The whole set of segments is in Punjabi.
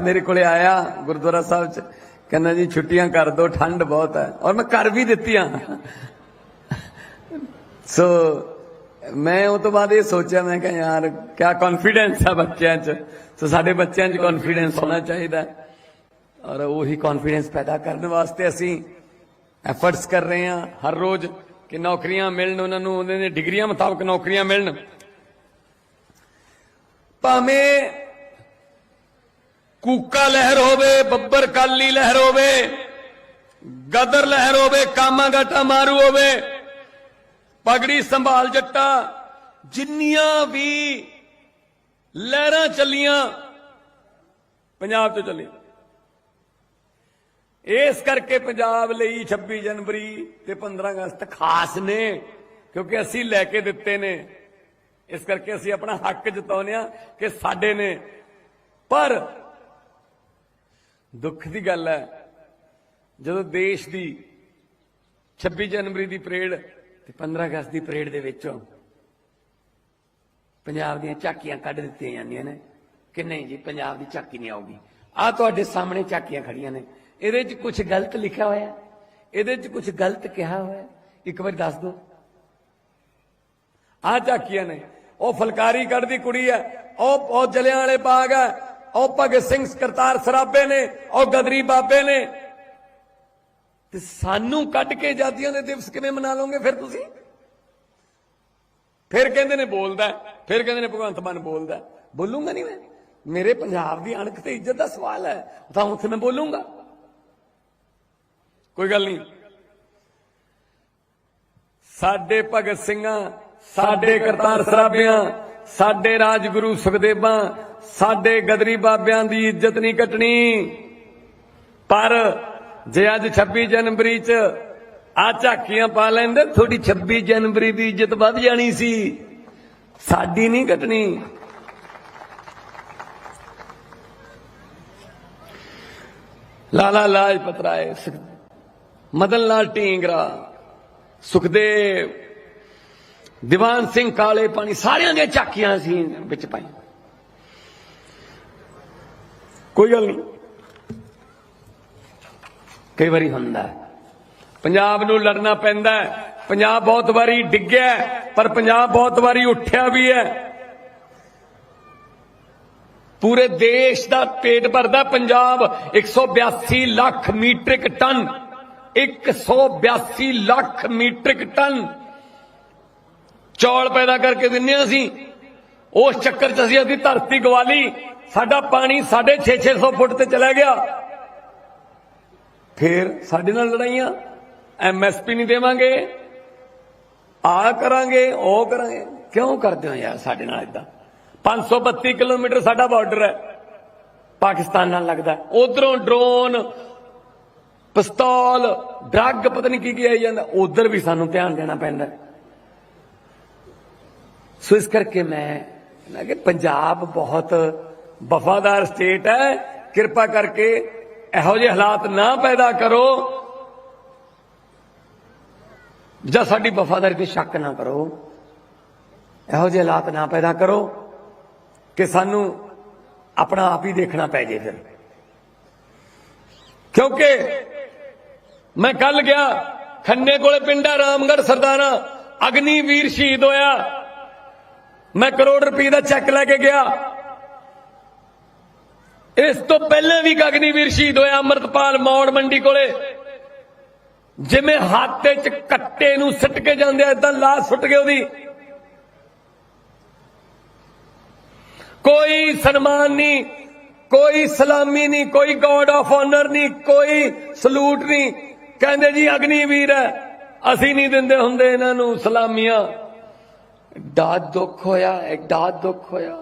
ਮੇਰੇ ਕੋਲੇ ਆਇਆ ਗੁਰਦੁਆਰਾ ਸਾਹਿਬ ਚ, ਕਹਿੰਦਾ ਜੀ, ਛੁੱਟੀਆਂ ਕਰ ਦੋ, ਠੰਡ ਬਹੁਤ ਹੈ। ਔਰ ਮੈਂ ਕਰ ਵੀ ਦਿੱਤੀਆਂ ਸੋ ਮੈਂ ਉਹ ਤੋਂ ਬਾਅਦ ਇਹ ਸੋਚਿਆ, ਮੈਂ ਕਿਹਾ, ਯਾਰ, ਕਿਆ ਕੌਨਫੀਡੈਂਸ ਆ ਬੱਚਿਆਂ 'ਚ। ਸੋ ਸਾਡੇ ਬੱਚਿਆਂ 'ਚ ਕੌਨਫੀਡੈਂਸ ਹੋਣਾ ਚਾਹੀਦਾ। ਔਰ ਉਹੀ ਕੌਨਫੀਡੈਂਸ ਪੈਦਾ ਕਰਨ ਵਾਸਤੇ ਅਸੀਂ ਐਫਰਟਸ ਕਰ ਰਹੇ ਹਾਂ ਹਰ ਰੋਜ਼ ਕਿ ਨੌਕਰੀਆਂ ਮਿਲਣ, ਉਹਨਾਂ ਨੂੰ, ਉਹਨਾਂ ਦੀਆਂ ਡਿਗਰੀਆਂ ਮੁਤਾਬਕ ਨੌਕਰੀਆਂ ਮਿਲਣ। ਭਾਵੇਂ ਕੂਕਾ ਲਹਿਰ ਹੋਵੇ, ਬੱਬਰ ਕਾਲੀ ਲਹਿਰ ਹੋਵੇ, ਗਦਰ ਲਹਿਰ ਹੋਵੇ, ਕਾਮਾ ਗਾਟਾ ਮਾਰੂ ਹੋਵੇ, ਪਗੜੀ ਸੰਭਾਲ ਜੱਟਾ, ਜਿੰਨੀਆਂ ਵੀ ਲਹਿਰਾਂ ਚੱਲੀਆਂ, ਪੰਜਾਬ ਤੋਂ ਚੱਲੀ ਇਸ ਕਰਕੇ ਪੰਜਾਬ ਲਈ 26 ਜਨਵਰੀ ਤੇ 15 ਅਗਸਤ ਖਾਸ ਨੇ, ਕਿਉਂਕਿ ਅਸੀਂ ਲੈ ਕੇ ਦਿੱਤੇ ਨੇ। ਇਸ ਕਰਕੇ ਅਸੀਂ ਆਪਣਾ ਹੱਕ ਜਤਾਉਂਦੇ ਆ ਕਿ ਸਾਡੇ ਨੇ। ਪਰ ਦੁੱਖ ਦੀ ਗੱਲ ਹੈ, ਜਦੋਂ ਦੇਸ਼ ਦੀ 26 ਜਨਵਰੀ ਦੀ ਪਰੇਡ ਤੇ 15 ਅਗਸਤ ਦੀ ਪਰੇਡ ਦੇ ਵਿੱਚੋਂ ਪੰਜਾਬ ਦੀਆਂ ਝਾਕੀਆਂ ਕੱਢ ਦਿੱਤੀਆਂ ਜਾਂਦੀਆਂ ਨੇ, ਕਿ ਨਹੀਂ ਜੀ, ਪੰਜਾਬ ਦੀ ਝਾਕੀ ਨਹੀਂ ਆਉਗੀ ਆ ਤੁਹਾਡੇ ਸਾਹਮਣੇ ਝਾਕੀਆਂ ਖੜੀਆਂ ਨੇ। ਇਹਦੇ 'ਚ ਕੁਝ ਗਲਤ ਲਿਖਿਆ ਹੋਇਆ ਇਹਦੇ 'ਚ ਕੁਝ ਗਲਤ ਕਿਹਾ ਹੋਇਆ ਇੱਕ ਵਾਰ ਦੱਸ ਦਿਓ। ਆ ਝਾਕੀਆਂ ਨੇ। ਉਹ ਫਲਕਾਰੀ ਕੱਢਦੀ ਕੁੜੀ ਹੈ, ਉਹ ਉਹ ਜਲਿਆਂ ਵਾਲੇ ਬਾਗ ਹੈ। ਉਹ ਭਗਤ ਸਿੰਘ ਕਰਤਾਰ ਸਰਾਬੇ ਨੇ, ਉਹ ਗਦਰੀ ਬਾਬੇ ਨੇ। ਤੇ ਸਾਨੂੰ ਕੱਢ ਕੇ ਆਜ਼ਾਦੀਆਂ ਦੇ ਦਿਵਸ ਕਿਵੇਂ ਮਨਾ ਲਓਗੇ ਫਿਰ ਤੁਸੀਂ? ਫਿਰ ਕਹਿੰਦੇ ਨੇ ਬੋਲਦਾ ਫਿਰ ਕਹਿੰਦੇ ਨੇ ਭਗਵੰਤ ਮਾਨ ਬੋਲਦਾ ਬੋਲੂਗਾ ਬੋਲੂੰਗਾ ਨਹੀਂ ਮੈਂ? ਮੇਰੇ ਪੰਜਾਬ ਦੀ ਅਣਖ ਤੇ ਇੱਜ਼ਤ ਦਾ ਸਵਾਲ ਹੈ, ਤਾਂ ਉੱਥੇ ਮੈਂ ਬੋਲੂੰਗਾ। ਕੋਈ ਗੱਲ ਨਹੀਂ। ਸਾਡੇ ਭਗਤ ਸਿੰਘਾਂ, ਸਾਡੇ ਕਰਤਾਰ ਸਰਾਬਿਆਂ ਸਾਡੇ ਰਾਜਗੁਰੂ ਸੁਖਦੇਵਾਂ ਸਾਡੇ ਗਦਰੀ ਬਾਬਿਆਂ ਦੀ ਇੱਜ਼ਤ ਨਹੀਂ ਕੱਟਣੀ। ਪਰ ਜੇ ਅੱਜ 26 ਜਨਵਰੀ 'ਚ ਆ ਝਾਕੀਆਂ ਪਾ ਲੈਂਦੇ ਥੋੜੀ 26 ਜਨਵਰੀ ਦੀ ਇੱਜ਼ਤ ਵੱਧ ਜਾਣੀ ਸੀ। ਸਾਡੀ ਨਹੀਂ ਕੱਟਣੀ। ਲਾਲਾ ਲਾਜਪਤ ਰਾਏ ਮਦਨ ਲਾਲ ਢੀਂਗਰਾ, ਸੁਖਦੇਵ, ਦੀਵਾਨ ਸਿੰਘ ਕਾਲੇ ਪਾਣੀ, ਸਾਰਿਆਂ ਦੀਆਂ ਝਾਕੀਆਂ ਸੀ ਵਿੱਚ ਪਾਈਆਂ। ਕੋਈ ਗੱਲ ਨਹੀਂ। ਕਈ ਵਾਰੀ ਹੁੰਦਾ ਪੰਜਾਬ ਨੂੰ ਲੜਨਾ ਪੈਂਦਾ ਪੰਜਾਬ ਬਹੁਤ ਵਾਰੀ ਡਿੱਗਿਆ ਪਰ ਪੰਜਾਬ ਬਹੁਤ ਵਾਰੀ ਉੱਠਿਆ ਵੀ ਹੈ। ਪੂਰੇ ਦੇਸ਼ ਦਾ ਪੇਟ ਭਰਦਾ Punjab. 182 lakh metric ton. 182 lakh metric ton. ਚੌਲ ਪੈਦਾ ਕਰਕੇ ਦਿੰਨੇ ਹਾਂ ਅਸੀਂ। ਉਸ ਚੱਕਰ 'ਚ ਅਸੀਂ ਅਸੀਂ ਧਰਤੀ ਗਵਾਲੀ, ਸਾਡਾ ਪਾਣੀ 650 ਫੁੱਟ ਤੇ ਚਲਾ ਗਿਆ। ਫਿਰ ਸਾਡੇ ਨਾਲ ਲੜਾਈਆਂ ਐਮਐਸਪੀ ਨਹੀਂ ਦੇਵਾਂਗੇ, ਆ ਕਰਾਂਗੇ, ਉਹ ਕਰਾਂਗੇ। ਕਿਉਂ ਕਰਦੇ ਹੋ ਯਾਰ ਸਾਡੇ ਨਾਲ ਇਦਾਂ 532 ਕਿਲੋਮੀਟਰ ਸਾਡਾ ਬਾਰਡਰ ਹੈ। ਪਾਕਿਸਤਾਨ ਨਾਲ ਲੱਗਦਾ ਉਧਰੋਂ ਡਰੋਨ, ਪਿਸਤੌਲ, ਡਰੱਗ, ਪਤਾ ਨਹੀਂ ਕੀ ਕੀ ਆਈ ਜਾਂਦਾ। ਉਧਰ ਵੀ ਸਾਨੂੰ ਧਿਆਨ ਦੇਣਾ ਪੈਂਦਾ ਸੋ ਇਸ ਕਰਕੇ ਮੈਂ ਨਾ ਕਿ ਪੰਜਾਬ ਬਹੁਤ ਵਫਾਦਾਰ ਸਟੇਟ ਹੈ, ਕਿਰਪਾ ਕਰਕੇ ਇਹੋ ਜਿਹੇ ਹਾਲਾਤ ਨਾ ਪੈਦਾ ਕਰੋ। ਜਾਂ ਸਾਡੀ ਵਫਾਦਾਰੀ ਤੇ ਸ਼ੱਕ ਨਾ ਕਰੋ। ਇਹੋ ਜਿਹੇ ਹਾਲਾਤ ਨਾ ਪੈਦਾ ਕਰੋ ਕਿ ਸਾਨੂੰ ਆਪਣਾ ਆਪ ਹੀ ਦੇਖਣਾ ਪੈ ਜੇ ਫਿਰ। ਕਿਉਂਕਿ ਮੈਂ ਕੱਲ ਗਿਆ, ਖੰਨੇ ਕੋਲੇ ਪਿੰਡਾ ਰਾਮਗੜ੍ਹ ਸਰਦਾਰਾ, ਅਗਨੀਵੀਰ ਸ਼ਹੀਦ ਹੋਇਆ। ਮੈਂ ਕਰੋੜ ਰੁਪਏ ਦਾ ਚੈੱਕ ਲੈ ਕੇ ਗਿਆ। ਇਸ ਤੋਂ ਪਹਿਲਾਂ ਵੀ ਇੱਕ ਅਗਨੀਵੀਰ ਸ਼ਹੀਦ ਹੋਇਆ ਅਮਰਤਪਾਲ ਮੌੜ ਮੰਡੀ ਕੋਲੇ। ਜਿਵੇਂ ਹਾਤੇ 'ਚ ਕੱਟੇ ਨੂੰ ਸਿੱਟ ਕੇ ਜਾਂਦੇ ਆ ਐਦਾਂ ਲਾਸ਼ ਸੁੱਟ ਗਈ ਉਹਦੀ। ਕੋਈ ਸਨਮਾਨ ਨਹੀਂ, ਕੋਈ ਸਲਾਮੀ ਨਹੀਂ, ਕੋਈ ਗੋਡ ਆਫ ਆਨਰ ਨਹੀਂ, ਕੋਈ ਸਲੂਟ ਨਹੀਂ। ਕਹਿੰਦੇ ਜੀ ਅਗਨੀਵੀਰ ਹੈ, ਅਸੀਂ ਨਹੀਂ ਦਿੰਦੇ ਹੁੰਦੇ ਇਹਨਾਂ ਨੂੰ ਸਲਾਮੀਆਂ। ਐਡਾ ਦੁੱਖ ਹੋਇਆ ਐਡਾ ਦੁੱਖ ਹੋਇਆ।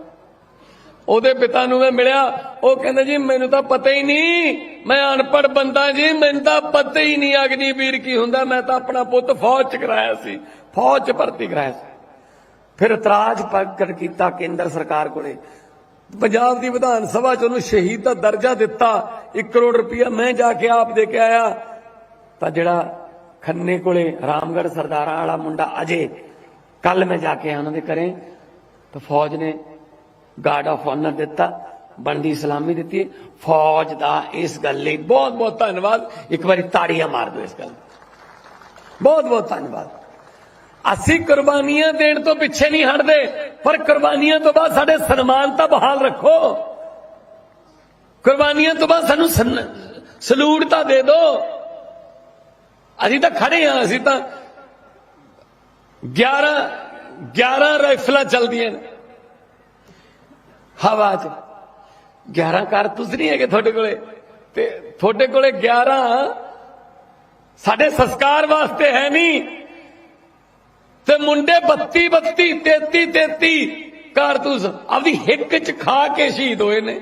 ਉਹਦੇ ਪਿਤਾ ਨੂੰ ਮੈਂ ਮਿਲਿਆ, ਉਹ ਕਹਿੰਦਾ ਜੀ, ਮੈਨੂੰ ਤਾਂ ਪਤਾ ਹੀ ਨਹੀਂ, ਮੈਂ ਅਨਪੜ ਬੰਦਾ ਜੀ, ਮੈਨੂੰ ਤਾਂ ਪਤਾ ਹੀ ਨਹੀਂ ਅਗਨੀਵੀਰ ਕੀ ਹੁੰਦਾ, ਮੈਂ ਤਾਂ ਆਪਣਾ ਪੁੱਤ ਫੌਜ ਚ ਕਰਾਇਆ ਸੀ, ਫੌਜ ਚ ਭਰਤੀ ਕਰਾਇਆ ਸੀ। ਫਿਰ ਇਤਰਾਜ਼ ਪ੍ਰਗਟ ਕੀਤਾ ਕੇਂਦਰ ਸਰਕਾਰ ਕੋਲੇ। ਪੰਜਾਬ ਦੀ ਵਿਧਾਨ ਸਭਾ ਚ ਉਹਨੂੰ ਸ਼ਹੀਦ ਦਾ ਦਰਜਾ ਦਿੱਤਾ 1 ਕਰੋੜ ਰੁਪਇਆ ਮੈਂ ਜਾ ਕੇ ਆਪ ਦੇ ਕੇ ਆਇਆ। ਤਾਂ ਜਿਹੜਾ ਖੰਨੇ ਕੋਲੇ ਰਾਮਗੜ ਸਰਦਾਰਾਂ ਵਾਲਾ ਮੁੰਡਾ ਅਜੇ ਕੱਲ ਮੈਂ ਜਾ ਕੇ ਉਹਨਾਂ ਦੇ ਘਰੇ, ਤਾਂ ਫੌਜ ਨੇ ਗਾਰਡ ਆਫ ਆਨਰ ਦਿੱਤਾ, ਬਣਦੀ ਸਲਾਮੀ ਦਿੱਤੀ। ਫੌਜ ਦਾ ਇਸ ਗੱਲ ਲਈ ਬਹੁਤ ਬਹੁਤ ਧੰਨਵਾਦ। ਇੱਕ ਵਾਰੀ ਤਾੜੀਆਂ ਮਾਰ ਦਿਓ ਇਸ ਗੱਲ ਬਹੁਤ ਬਹੁਤ ਧੰਨਵਾਦ। ਅਸੀਂ ਕੁਰਬਾਨੀਆਂ ਦੇਣ ਤੋਂ ਪਿੱਛੇ ਨਹੀਂ ਹਟਦੇ, ਪਰ ਕੁਰਬਾਨੀਆਂ ਤੋਂ ਬਾਅਦ ਸਾਡੇ ਸਨਮਾਨ ਤਾਂ ਬਹਾਲ ਰੱਖੋ। ਕੁਰਬਾਨੀਆਂ ਤੋਂ ਬਾਅਦ ਸਾਨੂੰ, ਸਲੂਟ ਤਾਂ ਦੇ ਦਿਓ। ਅਸੀਂ ਤਾਂ ਖੜੇ ਹਾਂ, ਅਸੀਂ ਤਾਂ 11 11 ਰਾਈਫਲਾਂ ਚੱਲਦੀਆਂ ਨੇ। ਹਵਾ 'ਚ। 11 ਕਾਰਤੂਸ ਨਹੀਂ ਹੈਗੇ ਤੁਹਾਡੇ ਕੋਲੇ। ਤੇ ਤੁਹਾਡੇ ਕੋਲੇ 11 ਸਾਡੇ ਸੰਸਕਾਰ ਵਾਸਤੇ ਹੈ ਨਹੀਂ। ਤੇ ਮੁੰਡੇ 32 32 33 33 ਕਾਰਤੂਸ ਆਪਦੀ ਹਿੱਕ 'ਚ ਖਾ ਕੇ ਸ਼ਹੀਦ ਹੋਏ ਨੇ।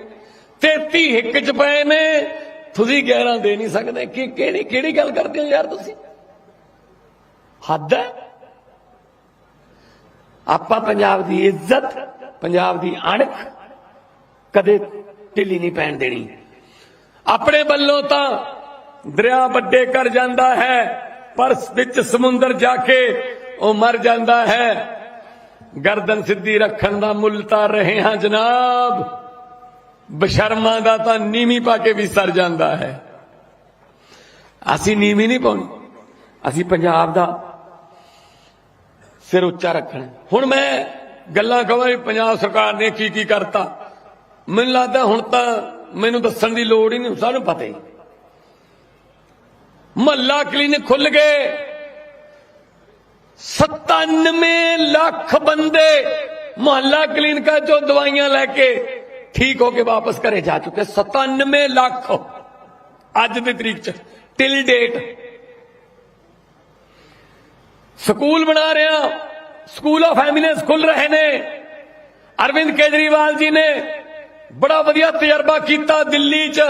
33 ਹਿੱਕ 'ਚ ਪਏ ਨੇ। ਤੁਸੀਂ 11 ਦੇ ਨਹੀਂ ਸਕਦੇ। ਕਿ ਕਿਹੜੀ ਕਿਹੜੀ ਗੱਲ ਕਰਦੇ ਹੋ ਯਾਰ ਤੁਸੀਂ? ਹੱਦ ਹੈ। ਆਪਾਂ ਪੰਜਾਬ ਦੀ ਇੱਜ਼ਤ, ਪੰਜਾਬ ਦੀ ਅਣਖ ਕਦੇ ਢਿੱਲੀ ਨਹੀਂ ਪੈਣ ਦੇਣੀ। ਆਪਣੇ ਵੱਲੋਂ ਤਾਂ ਦਰਿਆ ਵੱਡੇ ਕਰ ਜਾਂਦਾ ਹੈ ਪਰ ਵਿੱਚ ਸਮੁੰਦਰ ਜਾ ਕੇ ਉਹ ਮਰ ਜਾਂਦਾ ਹੈ। ਗਰਦਨ ਸਿੱਧੀ ਰੱਖਣ ਦਾ ਮੁੱਲ ਤਾਂ ਰਹੇ ਹਾਂ ਜਨਾਬ। ਬਸ਼ਰਮਾਂ ਦਾ ਤਾਂ ਨੀਵੀਂ ਪਾ ਕੇ ਵੀ ਸਰ ਜਾਂਦਾ ਹੈ। ਅਸੀਂ ਨੀਵੀਂ ਨਹੀਂ ਪਾਉਣੀ। ਅਸੀਂ ਪੰਜਾਬ ਦਾ ਸਿਰ ਉੱਚਾ ਰੱਖਣਾ। ਹੁਣ ਮੈਂ ਗੱਲਾਂ ਕਹਾਂ ਵੀ ਪੰਜਾਬ ਸਰਕਾਰ ਨੇ ਕੀ ਕੀ ਕਰਤਾ। ਮੈਨੂੰ ਲੱਗਦਾ ਹੁਣ ਤਾਂ ਮੈਨੂੰ ਦੱਸਣ ਦੀ ਲੋੜ ਹੀ ਨਹੀਂ ਸਾਨੂੰ ਪਤਾ ਹੀ। ਮਹੱਲਾ ਕਲੀਨਿਕ ਖੁੱਲ ਗਏ। 97 ਲੱਖ ਬੰਦੇ ਮੁਹੱਲਾ ਕਲੀਨਿਕਾਂ ਚੋਂ ਦਵਾਈਆਂ ਲੈ ਕੇ ਠੀਕ ਹੋ ਕੇ ਵਾਪਸ ਘਰੇ ਜਾ ਚੁੱਕੇ। 97 ਲੱਖ ਅੱਜ ਦੀ ਤਰੀਕ ਚ ਟਿਲ ਡੇਟ ਸਕੂਲ ਬਣਾ ਰਿਹਾ। ਸਕੂਲ ਆਫ ਐਮਿਨੈਂਸ ਖੁੱਲ ਰਹੇ ਨੇ। ਅਰਵਿੰਦ ਕੇਜਰੀਵਾਲ ਜੀ ਨੇ ਬੜਾ ਵਧੀਆ ਤਜਰਬਾ ਕੀਤਾ ਦਿੱਲੀ 'ਚ।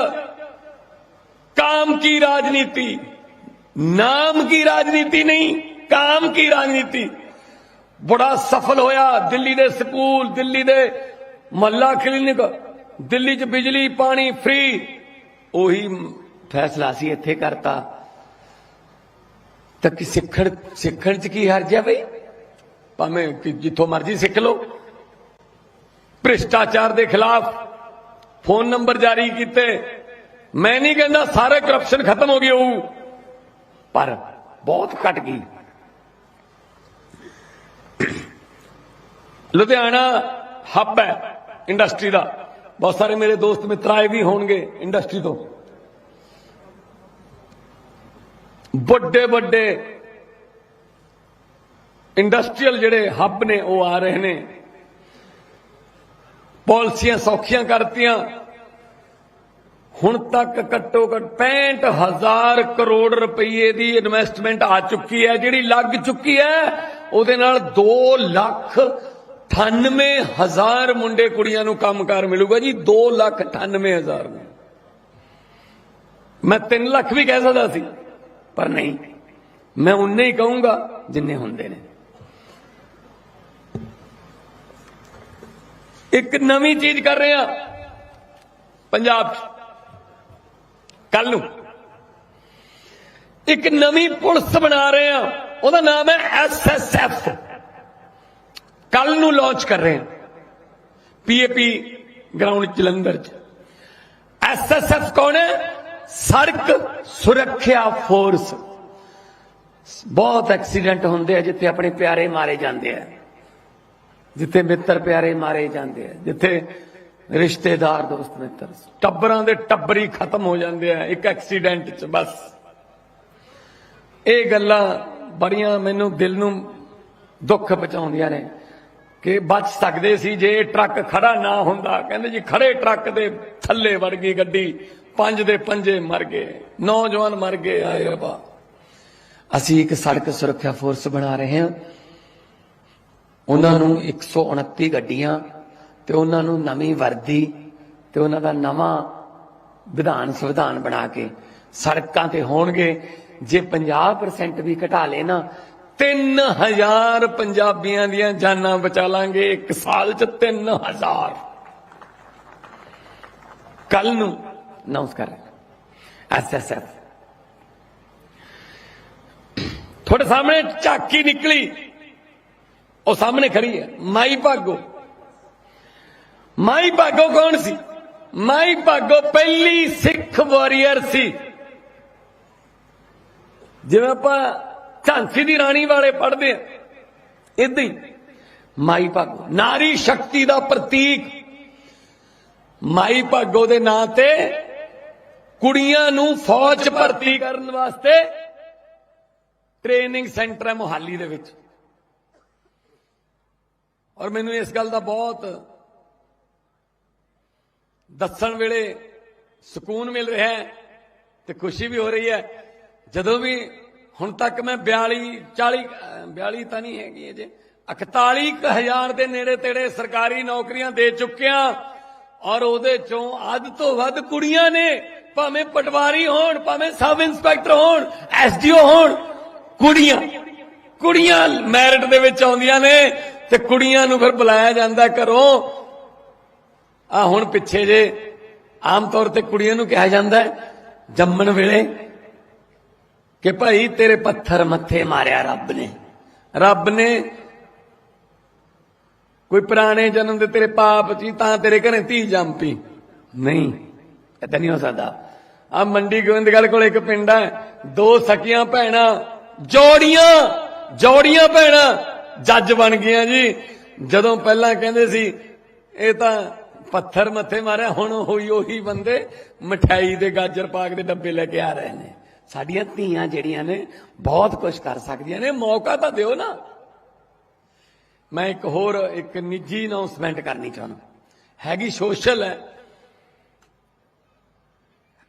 ਕਾਮ ਕੀ ਰਾਜਨੀਤੀ। ਨਾਮ ਕੀ ਰਾਜਨੀਤੀ ਨਹੀਂ, ਕਾਮ ਕੀ ਰਾਜਨੀਤੀ। ਬੜਾ ਸਫਲ ਹੋਇਆ ਦਿੱਲੀ ਦੇ ਸਕੂਲ, ਦਿੱਲੀ ਦੇ ਮੱਲਾ ਕਲੀਨਿਕ। ਦਿੱਲੀ 'ਚ ਬਿਜਲੀ, ਪਾਣੀ ਫ੍ਰੀ ਉਹੀ ਫੈਸਲਾ ਸੀ ਇੱਥੇ ਕਰਤਾ। ਤਾਂ ਕਿ ਸਿੱਖਣ ਸਿੱਖਣ 'ਚ ਕੀ ਹਰਜ ਹੈ ਬਈ? ਭਾਵੇਂ ਕਿ ਜਿੱਥੋਂ ਮਰਜ਼ੀ ਸਿੱਖ ਲਓ। ਭ੍ਰਿਸ਼ਟਾਚਾਰ ਦੇ ਖਿਲਾਫ ਫੋਨ ਨੰਬਰ ਜਾਰੀ ਕੀਤੇ। ਮੈਂ ਨਹੀਂ ਕਹਿੰਦਾ ਸਾਰੇ ਕਰਪਸ਼ਨ ਖਤਮ ਹੋ ਗਈ ਹੋਊ, ਪਰ ਬਹੁਤ ਘਟ ਗਈ। ਲੁਧਿਆਣਾ ਹੱਬ ਹੈ ਇੰਡਸਟਰੀ ਦਾ। ਬਹੁਤ ਸਾਰੇ ਮੇਰੇ ਦੋਸਤ ਮਿੱਤਰ ਆਏ ਵੀ ਹੋਣਗੇ ਇੰਡਸਟਰੀ ਤੋਂ। ਵੱਡੇ ਵੱਡੇ ਇੰਡਸਟਰੀਅਲ ਜਿਹੜੇ ਹੱਬ ਨੇ, ਉਹ ਆ ਰਹੇ ਨੇ। ਪਾਲਿਸੀਆਂ ਸੌਖੀਆਂ ਕਰਤੀਆਂ। ਹੁਣ ਤੱਕ ਘੱਟੋ ਘੱਟ 65000 ਕਰੋੜ ਰੁਪਏ ਦੀ ਇਨਵੈਸਟਮੈਂਟ ਆ ਚੁੱਕੀ ਹੈ। ਜਿਹੜੀ ਲੱਗ ਚੁੱਕੀ ਹੈ, ਉਹਦੇ ਨਾਲ 2 ਲੱਖ 98000 ਮੁੰਡੇ ਕੁੜੀਆਂ ਨੂੰ ਕੰਮਕਾਰ ਮਿਲੂਗਾ ਜੀ। 2 ਲੱਖ 98000 ਨੂੰ। ਮੈਂ 3 ਲੱਖ ਵੀ ਕਹਿ ਸਕਦਾ ਸੀ। ਪਰ ਨਹੀਂ। ਮੈਂ ਉਨੇ ਹੀ ਕਹੂੰਗਾ ਜਿੰਨੇ ਹੁੰਦੇ ਨੇ। ਇੱਕ ਨਵੀਂ ਚੀਜ਼ ਕਰ ਰਹੇ ਆ। ਪੰਜਾਬ 'ਚ। ਕੱਲ ਨੂੰ। ਇੱਕ ਨਵੀਂ ਪੁਲਿਸ ਬਣਾ ਰਹੇ ਆ। ਉਹਦਾ ਨਾਮ ਹੈ ਐਸਐਸਐਫ ਕੱਲ ਨੂੰ ਲਾਂਚ ਕਰ ਰਹੇ ਆ। ਪੀਏਪੀ ਗਰਾਊਂਡ ਜਲੰਧਰ ਚ। ਐਸਐਸਐਫ ਕੌਣ ਹੈ? ਸੜਕ ਸੁਰੱਖਿਆ ਫੋਰਸ। ਬਹੁਤ ਐਕਸੀਡੈਂਟ ਹੁੰਦੇ ਆ ਜਿੱਥੇ ਆਪਣੇ ਪਿਆਰੇ ਮਾਰੇ ਜਾਂਦੇ ਆ। ਜਿੱਥੇ ਮਿੱਤਰ ਪਿਆਰੇ ਮਾਰੇ ਜਾਂਦੇ ਆ। ਜਿੱਥੇ ਰਿਸ਼ਤੇਦਾਰ, ਦੋਸਤ, ਮਿੱਤਰ। ਟੱਬਰਾਂ ਦੇ ਟੱਬਰੀ ਖਤਮ ਹੋ ਜਾਂਦੇ ਆ ਇੱਕ ਐਕਸੀਡੈਂਟ 'ਚ ਬਸ। ਇਹ ਗੱਲਾਂ ਬੜੀਆਂ ਮੈਨੂੰ ਦਿਲ ਨੂੰ ਦੁੱਖ ਪਹੁੰਚਾਉਂਦੀਆਂ ਨੇ ਕਿ ਬਚ ਸਕਦੇ ਸੀ ਜੇ ਟਰੱਕ ਖੜਾ ਨਾ ਹੁੰਦਾ। ਕਹਿੰਦੇ ਜੀ ਖੜੇ ਟਰੱਕ ਦੇ ਥੱਲੇ ਵੜ ਗਈ ਗੱਡੀ। ਪੰਜ ਦੇ ਪੰਜੇ ਮਰ ਗਏ, ਨੌਜਵਾਨ ਮਰ ਗਏ ਆਏ ਰੱਬਾ। ਅਸੀਂ ਇੱਕ ਸੜਕ ਸੁਰੱਖਿਆ ਫੋਰਸ ਬਣਾ ਰਹੇ ਹਾਂ। ਉਹਨਾਂ ਨੂੰ 129 ਗੱਡੀਆਂ ਤੇ ਉਹਨਾਂ ਨੂੰ ਨਵੀਂ ਵਰਦੀ ਤੇ ਉਹਨਾਂ ਦਾ ਨਵਾਂ ਵਿਧਾਨ ਸੰਵਿਧਾਨ ਬਣਾ ਕੇ ਸੜਕਾਂ ਤੇ ਹੋਣਗੇ। ਜੇ 50% ਵੀ ਘਟਾ ਲੈਣਾ 3000 ਪੰਜਾਬੀਆਂ ਦੀਆਂ ਜਾਨਾਂ ਬਚਾ ਲਾਂਗੇ, ਇੱਕ ਸਾਲ ਚ 3000 ਕੱਲ ਨੂੰ ਅਨਾਉਂਸ ਕਰ ਐਸਐਸਐਫ ਤੁਹਾਡੇ ਸਾਹਮਣੇ ਝਾਕੀ ਨਿਕਲੀ ਉਹ ਸਾਹਮਣੇ ਖੜੀ ਹੈ ਮਾਈ ਭਾਗੋ ਮਾਈ ਭਾਗੋ ਕੌਣ ਸੀ ਮਾਈ ਭਾਗੋ ਪਹਿਲੀ ਸਿੱਖ ਵਾਰੀਅਰ ਸੀ ਜਿਵੇਂ ਆਪਾਂ ਝਾਂਸੀ ਦੀ ਰਾਣੀ ਵਾਲੇ ਪੜ੍ਹਦੇ ਆ ਇਦਾਂ ਹੀ ਮਾਈ ਭਾਗੋ ਨਾਰੀ ਸ਼ਕਤੀ ਦਾ ਪ੍ਰਤੀਕ ਮਾਈ ਭਾਗੋ ਦੇ ਨਾਂ ਤੇ ਕੁੜੀਆਂ ਨੂੰ ਫੌਜ 'ਚ ਭਰਤੀ ਕਰਨ ਵਾਸਤੇ ਟ੍ਰੇਨਿੰਗ ਸੈਂਟਰ ਹੈ ਮੁਹਾਲੀ ਦੇ ਵਿੱਚ। ਔਰ ਮੈਨੂੰ ਇਸ ਗੱਲ ਦਾ ਬਹੁਤ ਦੱਸਣ ਵੇਲੇ ਸਕੂਨ ਮਿਲ ਰਿਹਾ ਹੈ ਤੇ ਖੁਸ਼ੀ ਵੀ ਹੋ ਰਹੀ ਹੈ। ਜਦੋਂ ਵੀ ਹੁਣ ਤੱਕ ਮੈਂ 42 40 ਅਹ 42 ਤਾਂ ਨਹੀਂ ਹੈਗੀ ਅਜੇ 41000 ਦੇ ਨੇੜੇ ਤੇੜੇ ਸਰਕਾਰੀ ਨੌਕਰੀਆਂ ਦੇ ਚੁੱਕਿਆ ਔਰ ਉਹਦੇ ਚੋਂ ਅੱਧ ਤੋਂ ਵੱਧ ਕੁੜੀਆਂ ਨੇ ਭਾਵੇਂ ਪਟਵਾਰੀ ਹੋਣ, ਭਾਵੇਂ ਸਬ ਇੰਸਪੈਕਟਰ ਹੋਣ, ਐਸਡੀਓ ਹੋਣ, ਕੁੜੀਆਂ ਕੁੜੀਆਂ ਮੈਰਿਟ ਦੇ ਵਿੱਚ ਆਉਂਦੀਆਂ ਨੇ ਤੇ ਕੁੜੀਆਂ ਨੂੰ ਫਿਰ ਬੁਲਾਇਆ ਜਾਂਦਾ ਘਰੋਂ। ਆ ਹੁਣ ਪਿੱਛੇ ਜੇ ਆਮ ਤੌਰ ਤੇ ਕੁੜੀਆਂ ਨੂੰ ਕਿਹਾ ਜਾਂਦਾ ਹੈ, ਜੰਮਣ ਵੇਲੇ ਕਿ ਭਾਈ ਤੇਰੇ ਪੱਥਰ ਮੱਥੇ ਮਾਰਿਆ ਰੱਬ ਨੇ। ਰੱਬ ਨੇ ਕੋਈ ਪੁਰਾਣੇ ਜਨਮ ਦੇ ਤੇਰੇ ਪਾਪ ਸੀ ਤਾਂ ਤੇਰੇ ਘਰੇ ਧੀ ਜੰਮ ਪਈ। ਨਹੀਂ ਏਦਾਂ ਨਹੀਂ ਹੋ ਸਕਦਾ। ਆ ਮੰਡੀ ਗੋਬਿੰਦਗੜ੍ਹ ਕੋਲ ਇੱਕ ਪਿੰਡ ਹੈ ਦੋ ਸਕੀਆਂ ਭੈਣਾਂ, ਜੋੜੀਆਂ ਜੋੜੀਆਂ ਭੈਣਾਂ, ਜੱਜ ਬਣ ਗਈਆਂ ਜੀ। ਜਦੋਂ ਪਹਿਲਾਂ ਕਹਿੰਦੇ ਸੀ, ਇਹ ਤਾਂ ਪੱਥਰ ਮੱਥੇ ਮਾਰਿਆ, ਹੁਣ ਹੋਈ ਉਹੀ ਬੰਦੇ ਮਠਾਈ ਦੇ ਗਾਜਰ ਪਾਕ ਦੇ ਡੱਬੇ ਲੈ ਕੇ ਆ ਰਹੇ ਨੇ। ਸਾਡੀਆਂ ਧੀਆਂ ਜਿਹੜੀਆਂ ਨੇ, ਬਹੁਤ ਕੁਝ ਕਰ ਸਕਦੀਆਂ ਨੇ, ਮੌਕਾ ਤਾਂ ਦਿਓ ਨਾ। ਮੈਂ ਇੱਕ ਹੋਰ ਇੱਕ ਨਿੱਜੀ ਅਨਾਉਂਸਮੈਂਟ ਕਰਨੀ ਚਾਹੁੰਦਾ। ਹੈਗੀ ਸੋਸ਼ਲ ਹੈ।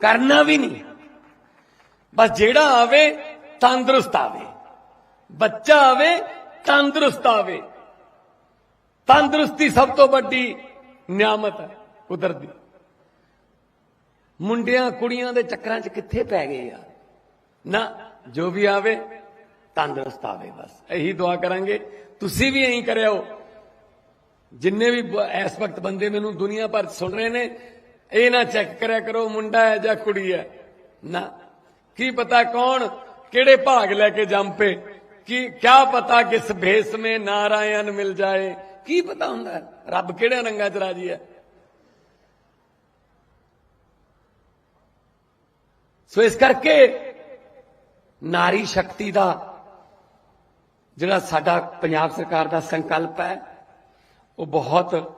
ਕਰਨਾ ਵੀ ਨਹੀਂ। ਬਸ ਜਿਹੜਾ ਆਵੇ, ਤੰਦਰੁਸਤ ਆਵੇ। ਬੱਚਾ ਆਵੇ, ਤੰਦਰੁਸਤ ਆਵੇ। ਤੰਦਰੁਸਤੀ ਸਭ ਤੋਂ ਵੱਡੀ ਨਿਆਮਤ ਹੈ, ਕੁਦਰਤ। ਦੀ ਮੁੰਡਿਆਂ, ਕੁੜੀਆਂ ਦੇ ਚੱਕਰਾਂ 'ਚ ਕਿੱਥੇ ਪੈ ਗਏ ਯਾਰ ਨਾ, ਜੋ ਵੀ ਆਵੇ, ਤੰਦਰੁਸਤ ਆਵੇ ਬਸ। ਇਹੀ ਦੁਆ ਕਰਾਂਗੇ। ਤੁਸੀਂ ਵੀ ਇਹੀ ਕਰਿਓ। ਜਿੰਨੇ ਵੀ ਇਸ ਵਕਤ ਬੰਦੇ ਮੈਨੂੰ ਦੁਨੀਆ ਭਰ 'ਚ ਸੁਣ ਰਹੇ ਨੇ ਇਹ ਨਾ ਚੈੱਕ ਕਰਿਆ ਕਰੋ, ਮੁੰਡਾ ਹੈ ਜਾਂ ਕੁੜੀ ਹੈ। ਨਾ। ਕੀ ਪਤਾ ਕੌਣ ਕਿਹੜੇ ਭਾਗ ਲੈ ਕੇ ਜੰਮ? ਜੰਪੇ ਕੀ, ਕਿਆ ਪਤਾ ਕਿਸ ਭੇਸ ਮੇ ਨਾਰਾਇਣ ਮਿਲ ਜਾਏ? ਕੀ ਪਤਾ ਹੁੰਦਾ? ਰੱਬ ਕਿਹੜੇ ਰੰਗਾਂ 'ਚ ਰਾਜੀ ਹੈ? ਸੋ ਇਸ ਕਰਕੇ ਨਾਰੀ ਸ਼ਕਤੀ ਦਾ ਜਿਹੜਾ ਸਾਡਾ ਪੰਜਾਬ ਸਰਕਾਰ ਦਾ ਸੰਕਲਪ ਹੈ, ਉਹ ਬਹੁਤ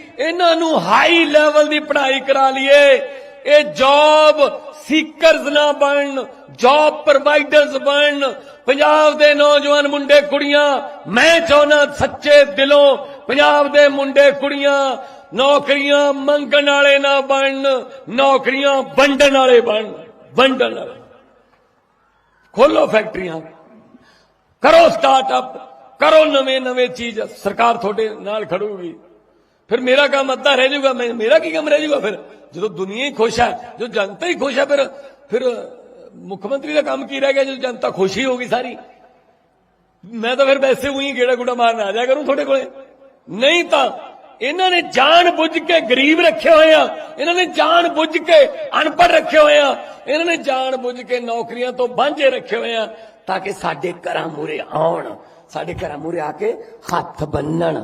ਇਹਨਾਂ ਨੂੰ ਹਾਈ ਲੈਵਲ ਦੀ ਪੜ੍ਹਾਈ ਕਰਾ ਲਈਏ। ਇਹ ਜੌਬ ਸੀਕਰਸ ਨਾ ਬਣਨ ਜੌਬ ਪ੍ਰੋਵਾਈਡਰਸ ਬਣਨ। ਪੰਜਾਬ ਦੇ ਨੌਜਵਾਨ ਮੁੰਡੇ, ਕੁੜੀਆਂ, ਮੈਂ ਚਾਹੁੰਦਾ ਸੱਚੇ ਦਿਲੋਂ ਪੰਜਾਬ ਦੇ ਮੁੰਡੇ, ਕੁੜੀਆਂ ਨੌਕਰੀਆਂ ਮੰਗਣ ਵਾਲੇ ਨਾ ਬਣਨ, ਨੌਕਰੀਆਂ ਵੰਡਣ ਵਾਲੇ ਬਣਨ, ਵੰਡਣ ਵਾਲੇ। ਖੋਲੋ ਫੈਕਟਰੀਆਂ। ਕਰੋ ਸਟਾਰਟਅਪ ਕਰੋ ਨਵੇਂ ਨਵੇਂ ਚੀਜ਼। ਸਰਕਾਰ ਤੁਹਾਡੇ ਨਾਲ ਖੜੂਗੀ। ਫਿਰ ਮੇਰਾ ਕੰਮ ਅੱਧਾ ਰਹਿ ਜਾਊਗਾ, ਮੈਂ ਮੇਰਾ ਕੀ ਕੰਮ ਰਹਿ ਜਾਊਗਾ ਫਿਰ? ਜਦੋਂ ਦੁਨੀਆ ਹੀ ਖੁਸ਼ ਹੈ ਜੋ ਜਨਤਾ ਹੀ ਖੁਸ਼ ਹੈ ਫਿਰ ਫਿਰ ਮੁੱਖ ਮੰਤਰੀ ਦਾ ਕੰਮ ਕੀ ਰਹਿ ਗਿਆ ਜਦੋਂ ਜਨਤਾ ਖੁਸ਼ ਹੀ ਗਈ ਸਾਰੀ? ਮੈਂ ਤਾਂ ਫਿਰ ਵੈਸੇ ਉਹੀ ਗੇੜਾ ਗੁੜਾ ਮਾਰਨ ਆ ਜਾਇਆ ਕਰੂੰ ਤੁਹਾਡੇ ਕੋਲੇ। ਨਹੀਂ ਤਾਂ ਇਹਨਾਂ ਨੇ ਜਾਣ ਬੁੱਝ ਕੇ ਗਰੀਬ ਰੱਖੇ ਹੋਏ ਆ। ਇਹਨਾਂ ਨੇ ਜਾਣ ਬੁੱਝ ਕੇ ਅਨਪੜ੍ਹ ਰੱਖੇ ਹੋਏ ਆ। ਇਹਨਾਂ ਨੇ ਜਾਣ ਬੁੱਝ ਕੇ ਨੌਕਰੀਆਂ ਤੋਂ ਵਾਂਝੇ ਰੱਖੇ ਹੋਏ ਆ, ਤਾਂ ਕਿ ਸਾਡੇ ਘਰਾਂ ਮੂਰੇ ਆਉਣ, ਸਾਡੇ ਘਰਾਂ ਮੂਰੇ ਆ ਕੇ ਹੱਥ ਬੰਨਣ।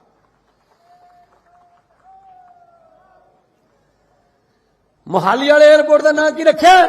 ਮੋਹਾਲੀ ਵਾਲੇ 에어ਪੋਰਟ ਦਾ ਨਾਂ ਕੀ ਰੱਖਿਆ?